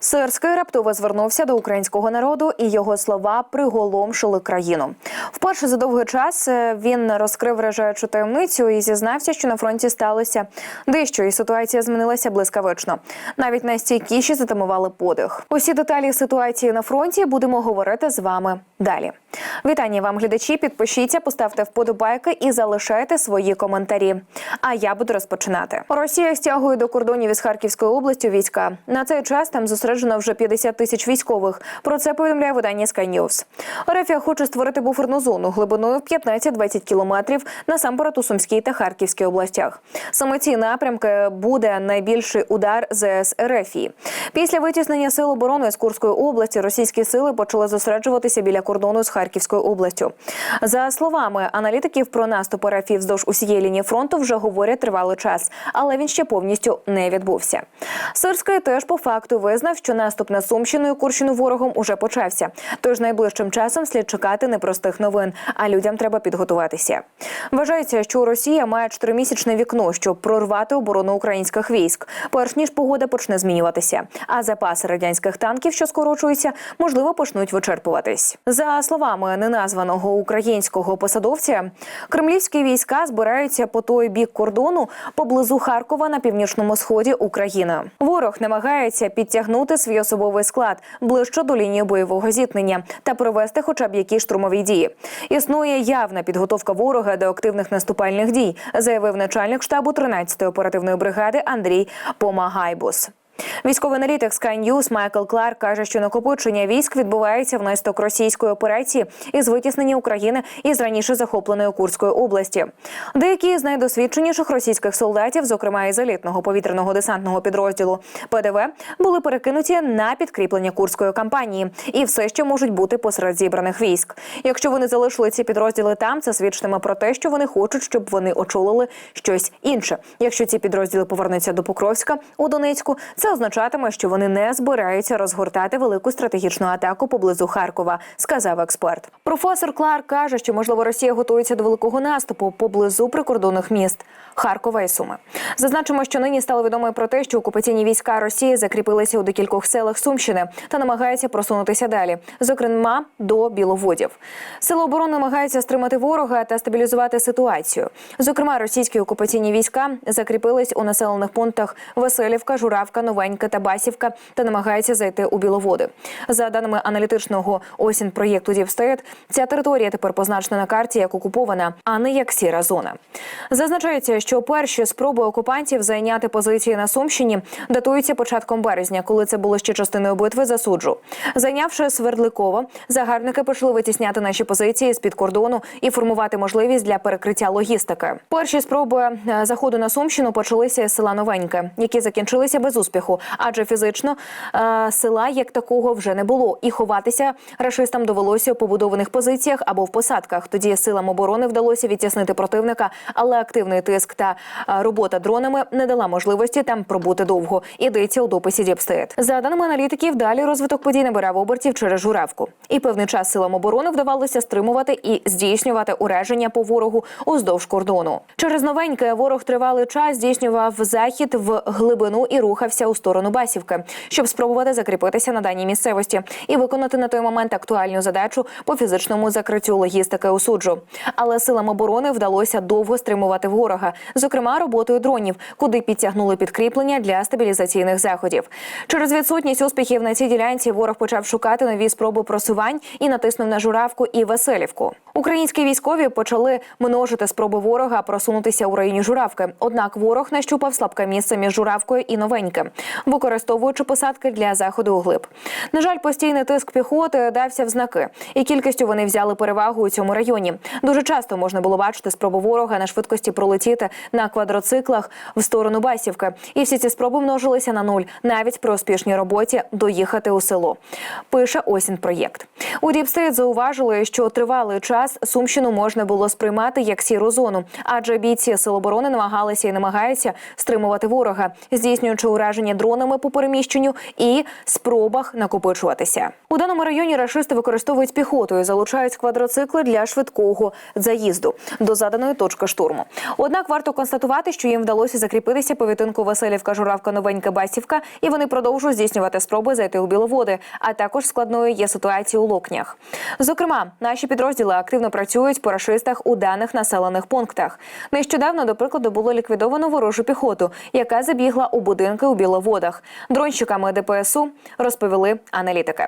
Сирський раптово звернувся до українського народу, і його слова приголомшили країну. Вперше за довгий час е, він розкрив вражаючу таємницю і зізнався, що на фронті сталося дещо, і ситуація змінилася блискавично. Навіть найстійкіші затамували подих. Усі деталі ситуації на фронті будемо говорити з вами далі. Вітання вам, глядачі. Підпишіться, поставте вподобайки і залишайте свої коментарі. А я буду розпочинати. Росія стягує до кордонів із Харківської області війська. На цей час там зосереджено вже 50 тисяч військових. Про це повідомляє видання Sky News. Рефія хоче створити буферну зону глибиною в 15-20 кілометрів насамперед у Сумській та Харківській областях. Саме ці напрямки буде найбільший удар ЗС Рефії. Після витіснення сил оборони з Курської області російські сили почали зосереджуватися біля кордону з Харківською областю. За словами аналітиків, про наступ РФ вздовж усієї лінії фронту вже говорять тривалий час, але він ще повністю не відбувся. Сирський теж по факту визнав, що наступ на Сумщину і Курщину ворогом уже почався. Тож найближчим часом слід чекати непростих новин, а людям треба підготуватися. Вважається, що Росія має чотиримісячне вікно, щоб прорвати оборону українських військ, перш ніж погода почне змінюватися. А запаси радянських танків, що скорочуються, можливо, почнуть вичерпуватись. За словами неназваного українського посадовця, кремлівські війська збираються по той бік кордону поблизу Харкова на північному сході України. Ворог намагається підтягнути свій особовий склад ближче до лінії бойового зіткнення та провести хоча б якісь штурмові дії. Існує явна підготовка ворога до активних наступальних дій, заявив начальник штабу 13-ї оперативної бригади Андрій Помагайбус. Військовий аналітик Sky News Майкл Кларк каже, що накопичення військ відбувається внесток російської операції із витіснення України із раніше захопленої Курської області. Деякі з найдосвідченіших російських солдатів, зокрема із елітного повітряного десантного підрозділу ПДВ, були перекинуті на підкріплення курської кампанії і все ще можуть бути посеред зібраних військ. Якщо вони залишили ці підрозділи там, це свідчитиме про те, що вони хочуть, щоб вони очолили щось інше. Якщо ці підрозділи повернуться до Покровська у Донецьку, це означатиме, що вони не збираються розгортати велику стратегічну атаку поблизу Харкова, сказав експерт. Професор Кларк каже, що можливо Росія готується до великого наступу поблизу прикордонних міст Харкова і Суми. Зазначимо, що нині стало відомо про те, що окупаційні війська Росії закріпилися у декількох селах Сумщини та намагаються просунутися далі, зокрема до Біловодів. Сили оборони намагаються стримати ворога та стабілізувати ситуацію. Зокрема, російські окупаційні війська закріпились у населених пунктах Веселівка, Журавка, Новенька та Басівка та намагаються зайти у Біловоди. За даними аналітичного осінь проєкту Дівстейт, ця територія тепер позначена на карті як окупована, а не як сіра зона. Зазначається, що перші спроби окупантів зайняти позиції на Сумщині датуються початком березня, коли це було ще частиною битви за суджу. Зайнявши Свердликово, загарбники почали витісняти наші позиції з під кордону і формувати можливість для перекриття логістики. Перші спроби е, заходу на Сумщину почалися з села Новеньке, які закінчилися без успіху, адже фізично е, села як такого вже не було, і ховатися рашистам довелося у побудованих позиціях або в посадках. Тоді силам оборони вдалося відтіснити противника, але активний тиск та е, робота дронами не дала можливості там пробути довго. Ідеться у дописі Діпстейт. За даними аналітиків, далі розвиток подій набирав обертів через журавку, і певний час силам оборони вдавалося стримувати і здійснювати ураження по ворогу уздовж кордону. Через новеньке ворог тривалий час здійснював захід в глибину і рухався у сторону Басівки, щоб спробувати закріпитися на даній місцевості і виконати на той момент актуальну задачу по фізичному закриттю логістики у суджу. Але силам оборони вдалося довго стримувати ворога, зокрема роботою дронів, куди підтягнули підкріплення для стабілізаційних заходів. Через відсутність успіхів на цій ділянці ворог почав шукати нові спроби просувань і натиснув на журавку і Веселівку. Українські військові почали множити спроби ворога просунутися у районі журавки. Однак ворог нащупав слабке місце між журавкою і новеньким, використовуючи посадки для заходу у глиб. На жаль, постійний тиск піхоти дався в знаки, і кількістю вони взяли перевагу у цьому районі. Дуже часто можна було бачити спробу ворога на швидкості пролетіти на квадроциклах в сторону Басівки. І всі ці спроби множилися на нуль, навіть при успішній роботі доїхати у село. Пише осінь проєкт. У Діпстейт зауважили, що тривалий час час Сумщину можна було сприймати як сіру зону, адже бійці сил оборони намагалися і намагаються стримувати ворога, здійснюючи ураження дронами по переміщенню і спробах накопичуватися. У даному районі рашисти використовують піхоту і залучають квадроцикли для швидкого заїзду до заданої точки штурму. Однак варто констатувати, що їм вдалося закріпитися по відтинку Васильівка, Журавка, Новенька, Басівка, і вони продовжують здійснювати спроби зайти у Біловоди. А також складною є ситуація у Локнях. Зокрема, наші підрозділи активно працюють по рашистах у даних населених пунктах. Нещодавно, до прикладу, було ліквідовано ворожу піхоту, яка забігла у будинки у Біловодах. Дронщиками ДПСУ розповіли аналітики.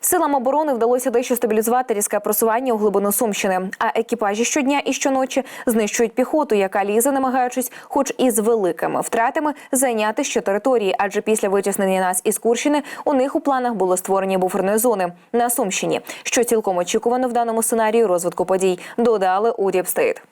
Силам оборони вдалося дещо стабілізувати різке просування у глибину Сумщини. А екіпажі щодня і щоночі знищують піхоту, яка лізе, намагаючись, хоч і з великими втратами, зайняти ще території. Адже після витіснення нас із Курщини у них у планах було створення буферної зони на Сумщині, що цілком очікувано в даному сценарії розвитку подій. Додали у Діпстейт.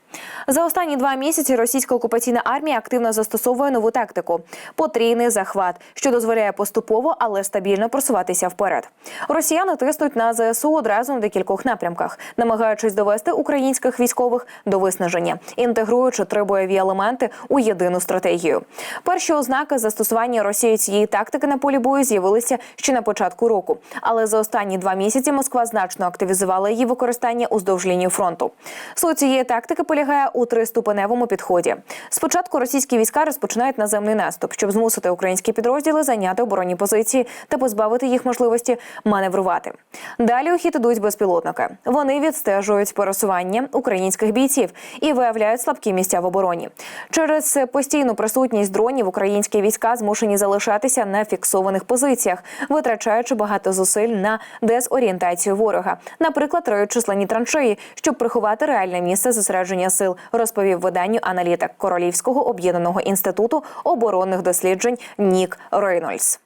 За останні два місяці російська окупаційна армія активно застосовує нову тактику потрійний захват, що дозволяє поступово, але стабільно просуватися вперед. Росіяни тиснуть на ЗСУ одразу на декількох напрямках, намагаючись довести українських військових до виснаження, інтегруючи три бойові елементи у єдину стратегію. Перші ознаки застосування Росії цієї тактики на полі бою з'явилися ще на початку року, але за останні два місяці Москва значно активізувала її використання уздовж лінії фронту. Суть цієї тактики полягає у триступеневому підході. Спочатку російські війська розпочинають наземний наступ, щоб змусити українські підрозділи зайняти оборонні позиції та позбавити їх можливості маневрувати. Далі у хід ідуть безпілотники. Вони відстежують пересування українських бійців і виявляють слабкі місця в обороні. Через постійну присутність дронів українські війська змушені залишатися на фіксованих позиціях, витрачаючи багато зусиль на дезорієнтацію ворога, наприклад, риють численні траншеї, щоб приховати реальне місце зосередження сил, розповів виданню аналітик Королівського об'єднаного інституту оборонних досліджень Нік Рейнольдс.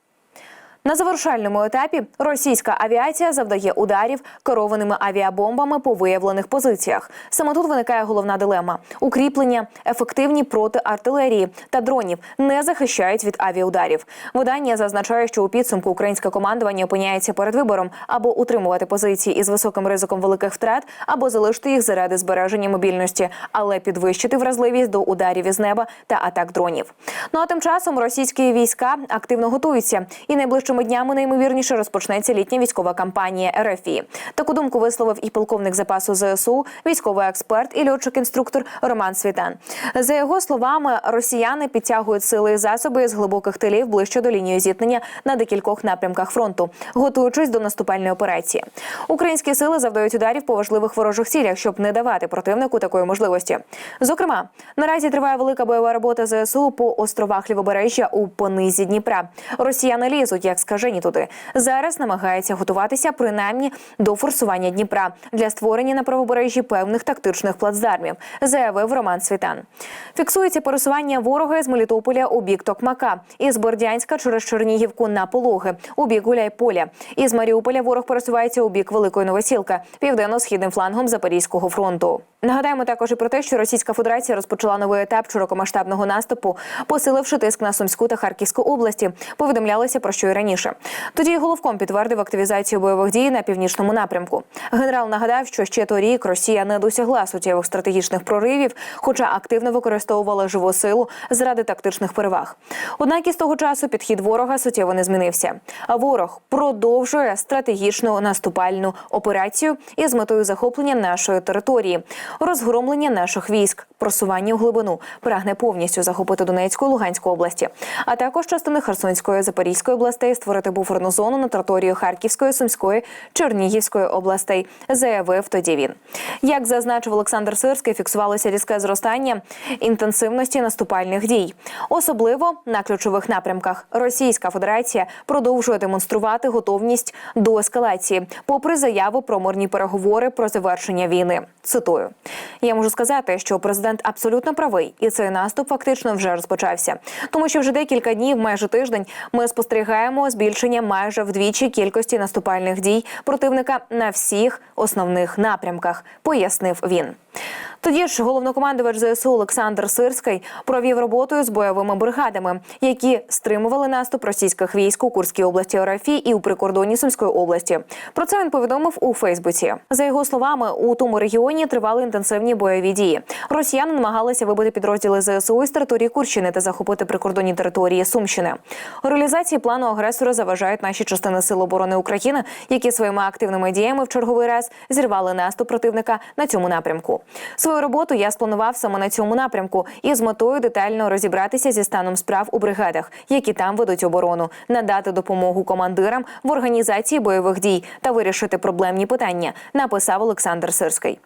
На завершальному етапі російська авіація завдає ударів керованими авіабомбами по виявлених позиціях. Саме тут виникає головна дилема: укріплення, ефективні проти артилерії та дронів не захищають від авіаударів. Видання зазначає, що у підсумку українське командування опиняється перед вибором або утримувати позиції із високим ризиком великих втрат, або залишити їх заради збереження мобільності, але підвищити вразливість до ударів із неба та атак дронів. Ну а тим часом російські війська активно готуються і найближчим найближчими днями найімовірніше розпочнеться літня військова кампанія РФІ. Таку думку висловив і полковник запасу ЗСУ, військовий експерт і льотчик-інструктор Роман Світан. За його словами, росіяни підтягують сили і засоби з глибоких тилів ближче до лінії зіткнення на декількох напрямках фронту, готуючись до наступальної операції. Українські сили завдають ударів по важливих ворожих цілях, щоб не давати противнику такої можливості. Зокрема, наразі триває велика бойова робота ЗСУ по островах Лівобережжя у понизі Дніпра. Росіяни лізуть, як скажені туди. Зараз намагається готуватися принаймні до форсування Дніпра для створення на правобережжі певних тактичних плацдармів, заявив Роман Світан. Фіксується пересування ворога з Мелітополя у бік Токмака, із Бордянська через Чернігівку на Пологи, у бік Гуляйполя. Із Маріуполя ворог пересувається у бік Великої Новосілка, південно-східним флангом Запорізького фронту. Нагадаємо також і про те, що Російська Федерація розпочала новий етап широкомасштабного наступу, посиливши тиск на Сумську та Харківську області. Повідомлялося про що і раніше. Тоді головком підтвердив активізацію бойових дій на північному напрямку. Генерал нагадав, що ще торік Росія не досягла суттєвих стратегічних проривів, хоча активно використовувала живу силу заради тактичних переваг. Однак із того часу підхід ворога суттєво не змінився. А ворог продовжує стратегічну наступальну операцію із метою захоплення нашої території розгромлення наших військ, просування в глибину, прагне повністю захопити Донецьку і Луганську області, а також частини Херсонської Запорізької областей створити буферну зону на територію Харківської, Сумської, Чернігівської областей, заявив тоді він. Як зазначив Олександр Сирський, фіксувалося різке зростання інтенсивності наступальних дій, особливо на ключових напрямках. Російська Федерація продовжує демонструвати готовність до ескалації, попри заяву про мирні переговори про завершення війни. Цитую. Я можу сказати, що президент абсолютно правий, і цей наступ фактично вже розпочався. Тому що вже декілька днів, майже тиждень, ми спостерігаємо збільшення майже вдвічі кількості наступальних дій противника на всіх основних напрямках, пояснив він. Тоді ж головнокомандувач ЗСУ Олександр Сирський провів роботу з бойовими бригадами, які стримували наступ російських військ у Курській області РФ і у прикордонні Сумської області. Про це він повідомив у Фейсбуці. За його словами, у тому регіоні тривали інтенсивні бойові дії. Росіяни намагалися вибити підрозділи ЗСУ із території Курщини та захопити прикордонні території Сумщини. У реалізації плану агресора заважають наші частини Сил оборони України, які своїми активними діями в черговий раз зірвали наступ противника на цьому напрямку. Свою роботу я спланував саме на цьому напрямку і з метою детально розібратися зі станом справ у бригадах, які там ведуть оборону, надати допомогу командирам в організації бойових дій та вирішити проблемні питання. Написав Олександр Сирський.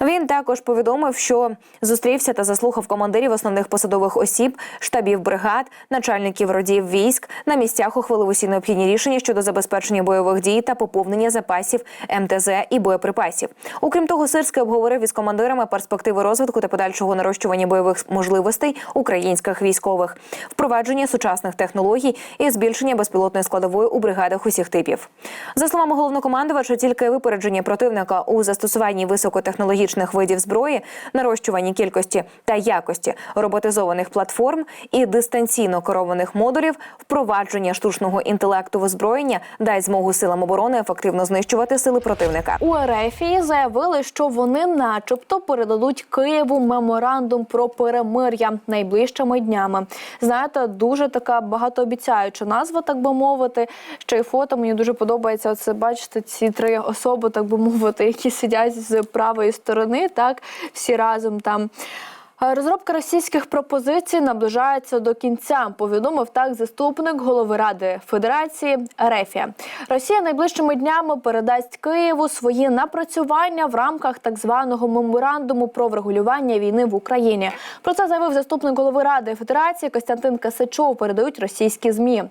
Він також повідомив, що зустрівся та заслухав командирів основних посадових осіб, штабів бригад, начальників родів військ. На місцях ухвалив усі необхідні рішення щодо забезпечення бойових дій та поповнення запасів МТЗ і боєприпасів. Окрім того, Сирський обговорив із командирами перспективи розвитку та подальшого нарощування бойових можливостей українських військових, впровадження сучасних технологій і збільшення безпілотної складової у бригадах усіх типів. За словами головнокомандувача, тільки випередження противника у застосуванні високотехнологічних видів зброї, нарощуванні кількості та якості роботизованих платформ і дистанційно керованих модулів, впровадження штучного інтелекту в озброєння дасть змогу силам оборони ефективно знищувати сили противника. У Ерефії заявили, що вони, начебто, передадуть Києву меморандум про перемир'я найближчими днями. Знаєте, дуже така багатообіцяюча назва, так би мовити. Ще й фото мені дуже подобається. Оце бачите, ці три особи, так би мовити, які сидять з правої сторони, так всі разом там. Розробка російських пропозицій наближається до кінця. Повідомив так заступник голови ради Федерації Рефія. Росія найближчими днями передасть Києву свої напрацювання в рамках так званого меморандуму про врегулювання війни в Україні. Про це заявив заступник голови ради Федерації Костянтин Касачов. Передають російські змі.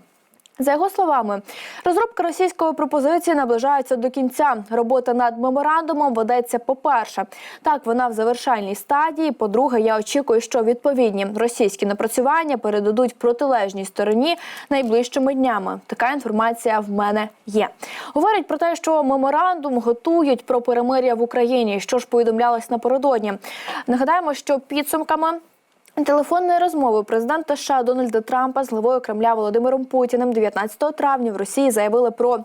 За його словами, розробка російської пропозиції наближається до кінця. Робота над меморандумом ведеться по-перше. Так, вона в завершальній стадії. По-друге, я очікую, що відповідні російські напрацювання передадуть протилежній стороні найближчими днями. Така інформація в мене є. Говорять про те, що меморандум готують про перемир'я в Україні. Що ж повідомлялось напередодні? Нагадаємо, що підсумками. Телефонної розмови президента США Дональда Трампа з главою Кремля Володимиром Путіним 19 травня в Росії заявили про.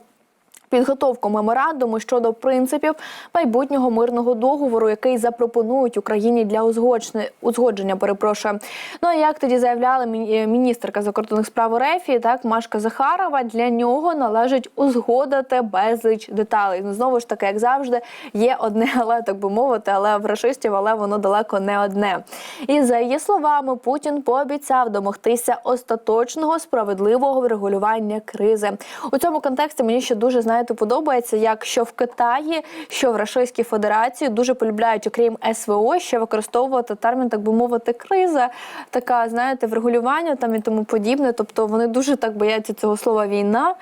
Підготовку меморандуму щодо принципів майбутнього мирного договору, який запропонують Україні для узгодження, узгодження. Перепрошую. Ну а як тоді заявляла міністерка закордонних справ РФ, так Машка Захарова, для нього належить узгодити безліч деталей. Ну знову ж таки, як завжди, є одне, але так би мовити, але в рашистів, але воно далеко не одне. І за її словами, Путін пообіцяв домогтися остаточного справедливого врегулювання кризи. У цьому контексті мені ще дуже знаєте подобається, як що в Китаї, що в Російській Федерації дуже полюбляють, окрім СВО, ще використовувати термін, так би мовити, криза, така знаєте, врегулювання там і тому подібне. Тобто вони дуже так бояться цього слова війна.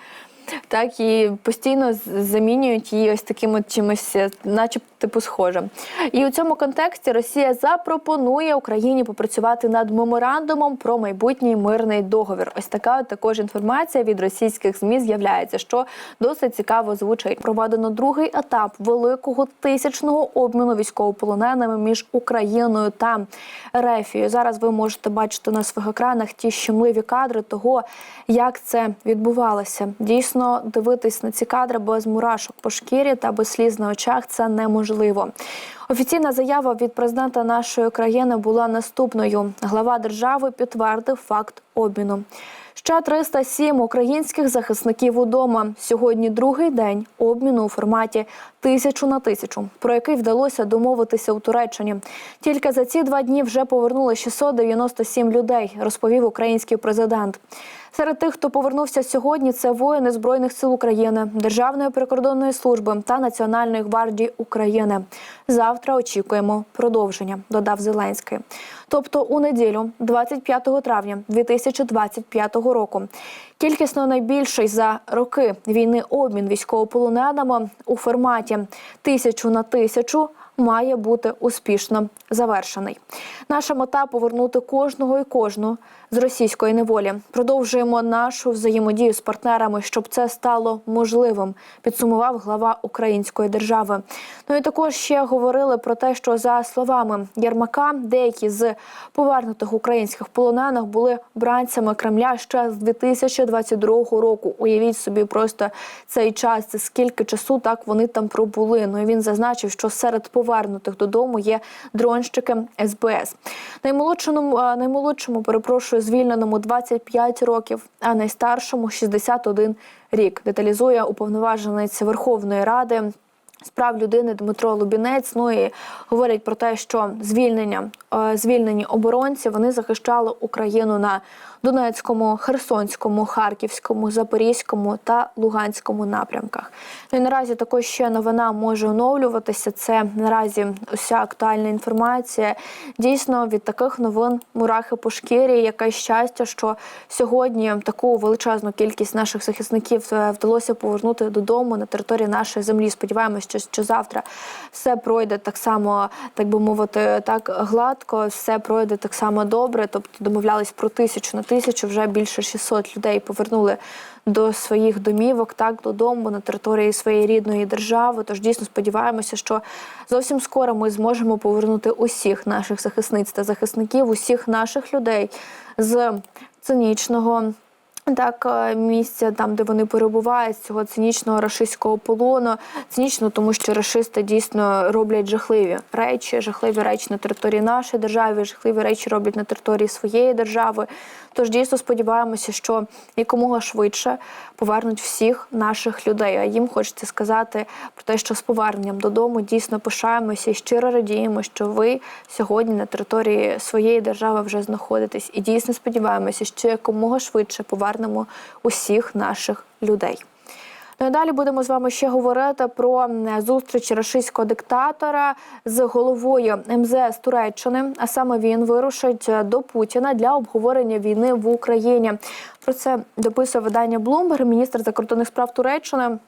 Так і постійно замінюють її ось таким от чимось, е, начебто типу схожим. І у цьому контексті Росія запропонує Україні попрацювати над меморандумом про майбутній мирний договір. Ось така от також інформація від російських змі з'являється, що досить цікаво звучить. Проведено другий етап великого тисячного обміну військовополоненими між Україною та Рефією. Зараз ви можете бачити на своїх екранах ті щемливі кадри того, як це відбувалося. Дійсно, дивитись на ці кадри без мурашок по шкірі та без сліз на очах це неможливо. Офіційна заява від президента нашої країни була наступною: глава держави підтвердив факт обміну. Ще 307 українських захисників удома. Сьогодні другий день обміну у форматі тисячу на тисячу, про який вдалося домовитися у Туреччині. Тільки за ці два дні вже повернули 697 людей, розповів український президент. Серед тих, хто повернувся сьогодні, це воїни збройних сил України, Державної прикордонної служби та Національної гвардії України. Завтра очікуємо продовження, додав Зеленський. тобто у неділю, 25 травня 2025 року. Кількісно найбільший за роки війни обмін військовополоненими у форматі тисячу на тисячу має бути успішно завершений. Наша мета повернути кожного і кожну з російської неволі. Продовжуємо нашу взаємодію з партнерами, щоб це стало можливим. Підсумував глава української держави. Ну і також ще говорили про те, що за словами Єрмака, деякі з повернутих українських полонених були бранцями Кремля ще з 2022 року. Уявіть собі, просто цей час це скільки часу так вони там пробули. Ну і він зазначив, що серед повернутих додому є дронщики СБС. Наймолодшому, е, наймолодшому, перепрошую, звільненому 25 років, а найстаршому 61 рік. Деталізує уповноваженець Верховної Ради. з Прав людини Дмитро Лубінець. Ну і говорять про те, що звільнення е, звільнені оборонці вони захищали Україну на Донецькому, Херсонському, Харківському, Запорізькому та Луганському напрямках. Ну і наразі також ще новина може оновлюватися. Це наразі уся актуальна інформація. Дійсно, від таких новин мурахи по шкірі. Яке щастя, що сьогодні таку величезну кількість наших захисників е, вдалося повернути додому на території нашої землі. Сподіваємося, що, що завтра все пройде так само, так би мовити, так гладко, все пройде так само добре. Тобто домовлялись про тисячу на тисячу, вже більше 600 людей повернули до своїх домівок, так додому на території своєї рідної держави. Тож дійсно сподіваємося, що зовсім скоро ми зможемо повернути усіх наших захисниць та захисників, усіх наших людей з цинічного. Так, е, місця там, де вони перебувають, з цього цинічного рашистського полону. Цинічно, тому що рашисти дійсно роблять жахливі речі, жахливі речі на території нашої держави, жахливі речі роблять на території своєї держави. Тож дійсно сподіваємося, що якомога швидше повернуть всіх наших людей. А їм хочеться сказати про те, що з поверненням додому дійсно пишаємося і щиро радіємо, що ви сьогодні на території своєї держави вже знаходитесь. І дійсно сподіваємося, що якомога швидше повернемо усіх наших людей. Ну і далі будемо з вами ще говорити про зустріч рашистського диктатора з головою МЗС Туреччини. А саме він вирушить е, до Путіна для обговорення війни в Україні. Про це дописує видання Bloomberg, міністр закордонних справ Туреччини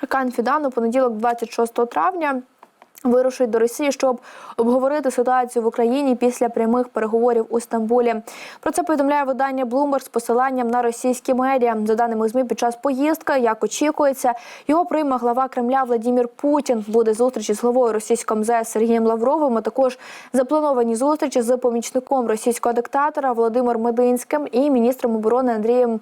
Хакан Фідан у понеділок, 26 травня. Вирушить до Росії, щоб обговорити ситуацію в Україні після прямих переговорів у Стамбулі. Про це повідомляє видання Bloomberg з посиланням на російські медіа. За даними ЗМІ, під час поїздки, як очікується, його прийме глава Кремля Владимир Путін. Буде зустрічі з главою російського МЗС Сергієм Лавровим. а Також заплановані зустрічі з помічником російського диктатора Володимир Мединським і міністром оборони Андрієм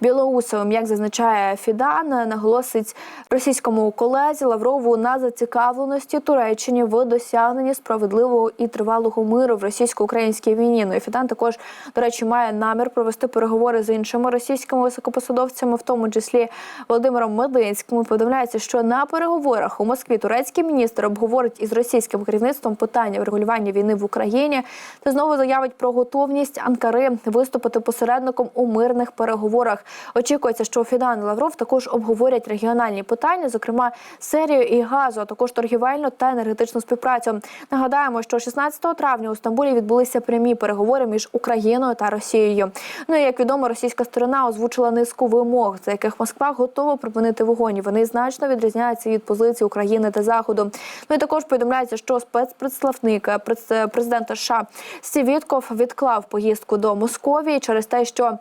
Білоусовим. Як зазначає Фідан, наголосить російському колезі Лаврову на зацікавленості Туреччині в досягненні справедливого і тривалого миру в російсько-українській війні. Ну і Фідан також, до речі, має намір провести переговори з іншими російськими високопосадовцями, в тому числі Володимиром Мединським. Повідомляється, що на переговорах у Москві турецький міністр обговорить із російським керівництвом питання врегулювання війни в Україні та знову заявить про готовність Анкари виступити посередником у мирних переговорах. Очікується, що Фідан і Лавров також обговорять регіональні питання, зокрема серію і газу, а також торгівельну та енергетичну співпрацю. Нагадаємо, що 16 травня у Стамбулі відбулися прямі переговори між Україною та Росією. Ну і як відомо, російська сторона озвучила низку вимог, за яких Москва готова припинити вогонь. Вони значно відрізняються від позиції України та Заходу. Ну і також повідомляється, що спецпредставник е, през- президента США Стів відклав поїздку до Московії через те, що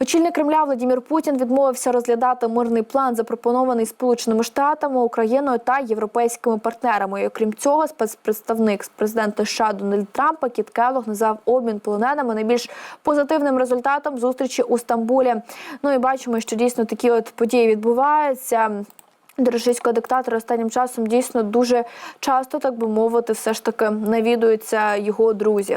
Очільник Кремля Владимир Путін відмовився розглядати мирний план, запропонований Сполученими Штатами, Україною та європейськими партнерами. І, окрім цього, спецпредставник президента США Дональд Трампа Кіт Келлог назвав обмін полоненими найбільш позитивним результатом зустрічі у Стамбулі. Ну і бачимо, що дійсно такі от події відбуваються. До російського диктатора останнім часом дійсно дуже часто, так би мовити, все ж таки навідуються його друзі.